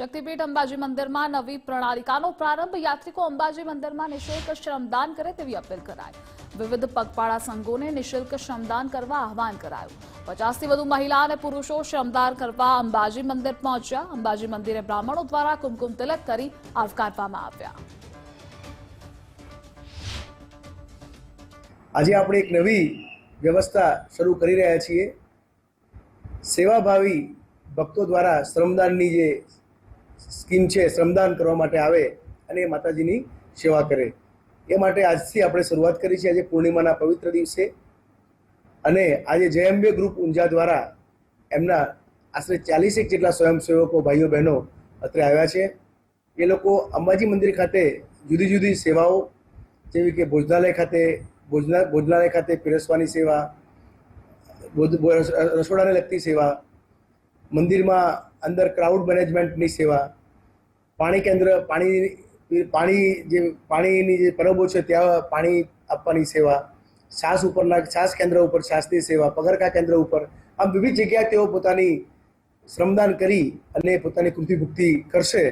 શક્તિપીઠ અંબાજી મંદિરમાં નવી પ્રણાલિકાનો પ્રારંભ, યાત્રિકો અંબાજી મંદિરમાં નિઃશુલ્ક શ્રમદાન કરે તેવી અપીલ કરાઈ. વિવિધ પગપાળા સંઘોને નિઃશુલ્ક શ્રમદાન કરવા આહવાન કરાયું. પચાસથી વધુ મહિલા અને પુરુષો શ્રમદાન કરવા અંબાજી મંદિર પહોંચ્યા. અંબાજી મંદિરે બ્રાહ્મણો દ્વારા કુમકુમ તિલક કરી આવકારવામાં આવ્યા. આજે આપણે એક નવી વ્યવસ્થા શરૂ કરી રહ્યા છીએ. સેવાભાવી ભક્તો દ્વારા શ્રમદાનની જે સ્કીમ છે, શ્રમદાન કરવા માટે આવે અને એ માતાજીની સેવા કરે. એ માટે આજથી આપણે શરૂઆત કરી છે, આજે પૂર્ણિમાના પવિત્ર દિવસે. અને આજે જયંબે ગ્રુપ ઊંઝા દ્વારા એમના આશરે ચાલીસેક જેટલા સ્વયંસેવકો, ભાઈઓ, બહેનો અત્રે આવ્યા છે. એ લોકો અંબાજી મંદિર ખાતે જુદી જુદી સેવાઓ, જેવી કે ભોજનાલય ખાતે, ભોજના, ભોજનાલય ખાતે પીરસવાની સેવા રસોડાને લગતી સેવા, મંદિરમાં અંદર ક્રાઉડ મેનેજમેન્ટની સેવા, પાણી કેન્દ્ર, પાણી પાણી જે પાણીની જે પરબો છે ત્યાં પાણી આપવાની સેવા, શ્વાસ ઉપરના, શ્વાસ કેન્દ્ર ઉપર શ્વાસની સેવા, પગરખા કેન્દ્ર ઉપર, આમ વિવિધ જગ્યાએ તેઓ પોતાની શ્રમદાન કરી અને પોતાની કૃતિભુક્તિ કરશે.